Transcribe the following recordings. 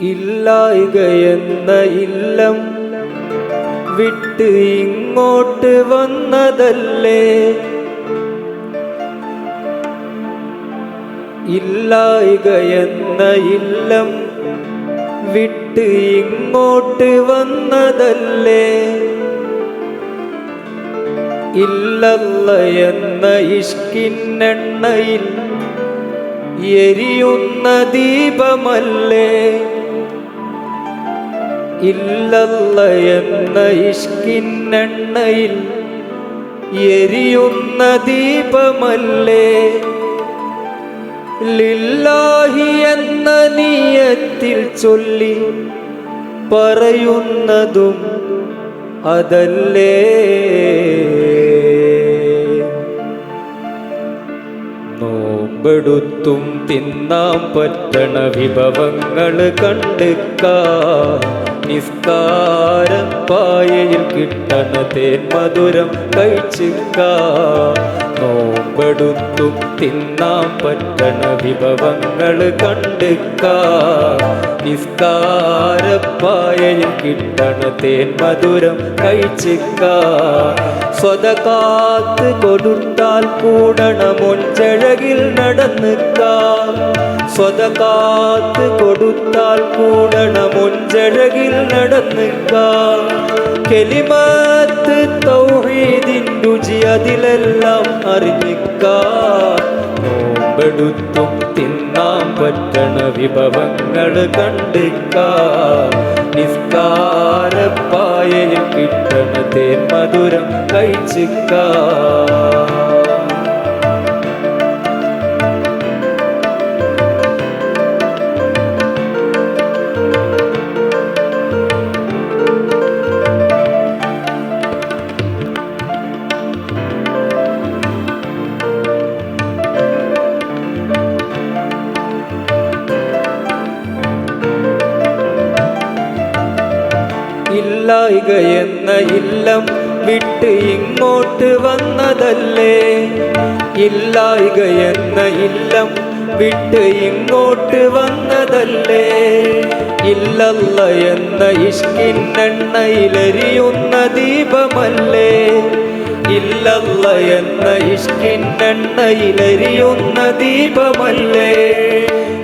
ഇല്ലായിക എന്ന ഇല്ലം വിട്ട് ഇങ്ങോട്ട് വന്നതല്ലേ? ഇല്ലായികയെന്ന ഇല്ലം വിട്ട് ഇങ്ങോട്ട് വന്നതല്ലേ? ഇല്ലല്ല എന്ന ഇഷ്കിന്നെണ്ണയിൽ എരിയുന്ന ദീപമല്ലേ? ഇല്ലല്ല എന്ന ഇഷ്കിന്നെണ്ണയിൽ എരിയുന്ന ദീപമല്ലേ? ലില്ലാഹി എന്ന നീയത്തിൽ ചൊല്ലി പറയുന്നതും അതല്ലേ? നോമ്പെടുത്തും തിന്നാൻ പറ്റണ വിഭവങ്ങൾ കണ്ടുക്ക നിസ്കാരപ്പായയിൽ കിട്ടണ തേൻ മധുരം കഴിച്ചുക്ക നോമ്പെടുത്തു തിന്നാൻ പറ്റണ വിഭവങ്ങൾ കണ്ടുക്ക നിസ്കാരപ്പായയിൽ കിട്ടണ തേൻ മധുരം കഴിച്ചുക്ക സ്വതകാത്ത് കൊടുത്താൽ കൂടണ മുൻചഴകിൽ നടന്നുക്ക സ്വതകാത്ത് കൊടുത്താൽ കൂടണ മുൻചഴകിൽ നടന്നുക്ക കെലിമത്ത് തൗഹീദിൻ രുചി അതിലെല്ലാം അറിഞ്ഞിക്ക നോമ്പെടുത്തും തിന്നാൻ പറ്റണ വിഭവങ്ങൾ കണ്ടിക്ക. നിസ്കാരപ്പായയിൽ കിട്ടണ തേൻ മധുരം കഴിച്ചിക്ക. ഇല്ലായിക എന്ന ഇല്ലം വിട്ട് ഇങ്ങോട്ട് വന്നതല്ലേ? ഇല്ലായിക എന്ന ഇല്ലം വിട്ട് ഇങ്ങോട്ട് വന്നതല്ലേ? ഇല്ലല്ല എന്ന ഇഷ്കിന്നെണ്ണയിലെരിയുന്ന ദീപമല്ലേ? ഇല്ലല്ല എന്ന ഇഷ്കിന്നെണ്ണയിലെരിയുന്ന ദീപമല്ലേ?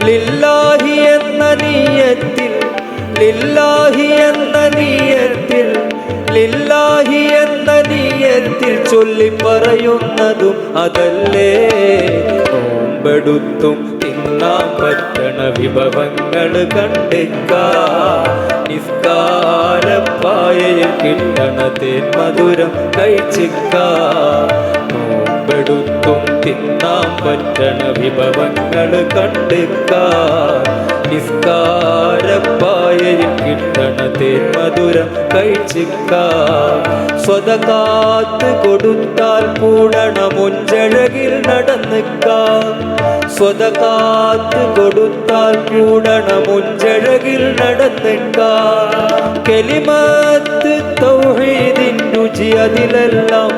ലില്ലാഹി എന്ന നീയത്തിൽ ലില്ലാഹി എന്ന നീയത്തിൽ ലില്ലാഹി എന്ന നീയത്തിൽ ചൊല്ലി പറയുന്നതും അതല്ലേ. നോമ്പെടുത്തും തിന്നാൻ പറ്റണ വിഭവങ്ങൾ കണ്ടിക്ക. നിസ്കാരപ്പായയിൽ കിട്ടണ മധുരം കഴിച്ചിക്ക. നോമ്പെടുത്തും തിന്നാൻ പറ്റണ വിഭവങ്ങൾ കണ്ടിക്ക നിസ്കാരപ്പായയിൽ കിട്ടണ തേൻ മധുരം കഴിച്ചിക്ക സ്വതകാത്ത് കൊടുത്താൽ കൂടണ മുഞ്ചഴകിൽ നടന്നിക്ക സ്വതകാത്ത് കൊടുത്താൽ കൂടണ മുഞ്ചഴകിൽ നടന്നിക്ക കെലിമത്ത് തൗഹീദിൻ രുചി അതിലെല്ലാം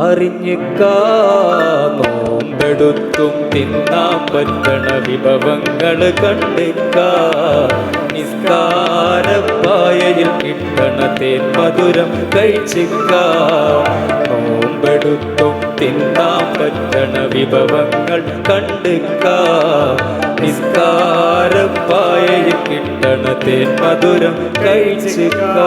അറിഞ്ഞിക്ക തിന്നാ പറ്റണ വിഭവങ്ങൾ കണ്ടിക്ക നിസ്കാരപ്പായയിൽ കിട്ടണ തേൻ മധുരം കഴിച്ചിക്ക നോമ്പെടുത്തും തിന്നാൻ പറ്റണ വിഭവങ്ങൾ കണ്ടിക്ക നിസ്കാരപ്പായയിൽ കിട്ടണ തേൻ മധുരം കഴിച്ചിക്ക